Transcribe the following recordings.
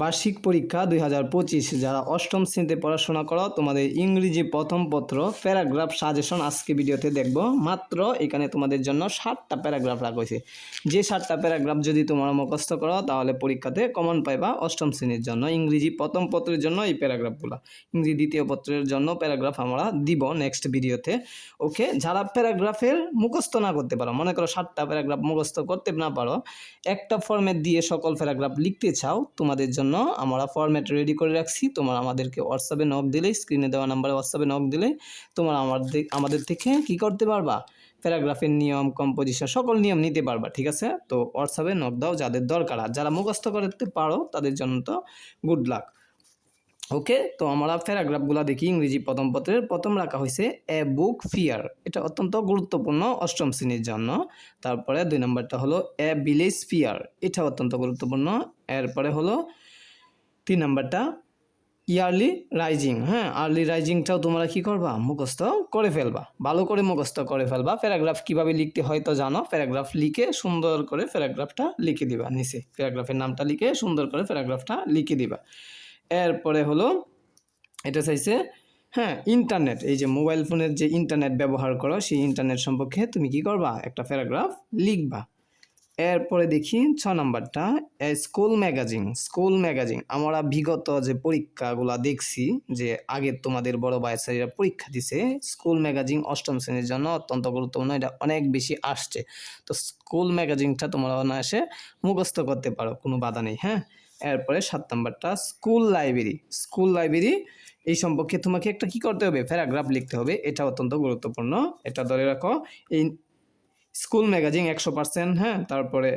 বার্ষিক পরীক্ষা দুই হাজার পঁচিশ। যারা অষ্টম শ্রেণীতে পড়াশোনা করো, তোমাদের ইংরেজি প্রথম পত্র, প্যারাগ্রাফ, সাজেশন আজকে ভিডিওতে দেখব। মাত্র এখানে তোমাদের জন্য ষাটটা প্যারাগ্রাফ রাখা হয়েছে। যে ষাটটা প্যারাগ্রাফ যদি তোমরা মুখস্থ করো, তাহলে পরীক্ষাতে কমন পাইবা অষ্টম শ্রেণির জন্য। ইংরেজি প্রথম পত্রের জন্য এই প্যারাগ্রাফগুলো। ইংরেজি দ্বিতীয় পত্রের জন্য প্যারাগ্রাফ আমরা দিব নেক্সট ভিডিওতে। ওকে, যারা প্যারাগ্রাফের মুখস্থ না করতে পারো, মনে করো ষাটটা প্যারাগ্রাফ মুখস্থ করতে না পারো, একটা ফর্মেট দিয়ে সকল প্যারাগ্রাফ লিখতে চাও, তোমাদের জন্য আমরা ফরম্যাট রেডি করে রাখছি। তোমরা আমাদেরকে হোয়াটসঅ্যাপে নক দিলে স্ক্রিনে দেওয়া নাম্বারে হোয়াটসঅ্যাপে নক দিলে তোমরা আমাদের আমাদের থেকে কি করতে পারবা? প্যারাগ্রাফের নিয়ম কম্পোজিশন সকল নিয়ম নিতে পারবা, ঠিক আছে? তো হোয়াটসঅ্যাপে নক দাও যাদের দরকার। আর যারা মুখস্থ করতে পারো, তাদের জন্য তো গুড লাক ওকে তো আমরা প্যারাগ্রাফগুলো দেখি ইংরেজি প্রথম পত্রের। প্রথম রাখা হয়েছে এ বুক ফিয়ার এটা অত্যন্ত গুরুত্বপূর্ণ অষ্টম শ্রেণির জন্য। তারপরে দুই নম্বরটা হলো এ ভিলেজ ফিয়ার এটা অত্যন্ত গুরুত্বপূর্ণ। এরপরে হলো তিন নাম্বারটা, ইয়ারলি রাইজিং হ্যাঁ? আর্লি রাইজিংটাও তোমরা কি করবা? মুখস্থ করে ফেলবা। ভালো করে মুখস্থ করে ফেলবা। প্যারাগ্রাফ কীভাবে লিখতে হয় তো জানো? প্যারাগ্রাফ লিখে সুন্দর করে প্যারাগ্রাফটা লিখে দিবা নিচে। প্যারাগ্রাফের নামটা লিখে সুন্দর করে প্যারাগ্রাফটা লিখে দিবা। এরপরে হলো, এটা চাইছে হ্যাঁ ইন্টারনেট। এই যে মোবাইল ফোনের যে ইন্টারনেট ব্যবহার করো, সেই ইন্টারনেট সম্পর্কে তুমি কি করবা? একটা প্যারাগ্রাফ লিখবা। এরপরে দেখি ছ নম্বরটা স্কুল ম্যাগাজিন স্কুল ম্যাগাজিন। আমরা বিগত যে পরীক্ষাগুলা দেখছি যে আগে তোমাদের বড় বাচ্চারা পরীক্ষা দিছে, স্কুল ম্যাগাজিন অষ্টম শ্রেণির জন্য অত্যন্ত গুরুত্বপূর্ণ, এটা অনেক বেশি আসছে। তো স্কুল ম্যাগাজিনটা তোমরা অনায়াসে মুখস্থ করতে পারো, কোনো বাধা নেই হ্যাঁ? এরপরে সাত নম্বরটা, স্কুল লাইব্রেরি। স্কুল লাইব্রেরি, এই সম্পর্কে তোমাকে একটা কি করতে হবে? প্যারাগ্রাফ লিখতে হবে, এটা অত্যন্ত গুরুত্বপূর্ণ। এটা ধরে রাখো, এই স্কুল ম্যাগাজিন একশো পার্সেন্ট হ্যাঁ তারপরে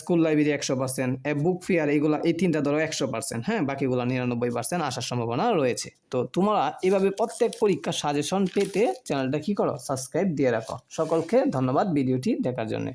স্কুল লাইব্রেরি একশো পার্সেন্ট বুক ফেয়ার এইগুলো এই তিনটা ধরো একশো পার্সেন্ট হ্যাঁ বাকিগুলো নিরানব্বই পার্সেন্ট আসার সম্ভাবনা রয়েছে। তো তোমরা এভাবে প্রত্যেক পরীক্ষার সাজেশন পেতে চ্যানেলটা কী করো? সাবস্ক্রাইব দিয়ে রাখো। সকলকে ধন্যবাদ ভিডিওটি দেখার জন্য।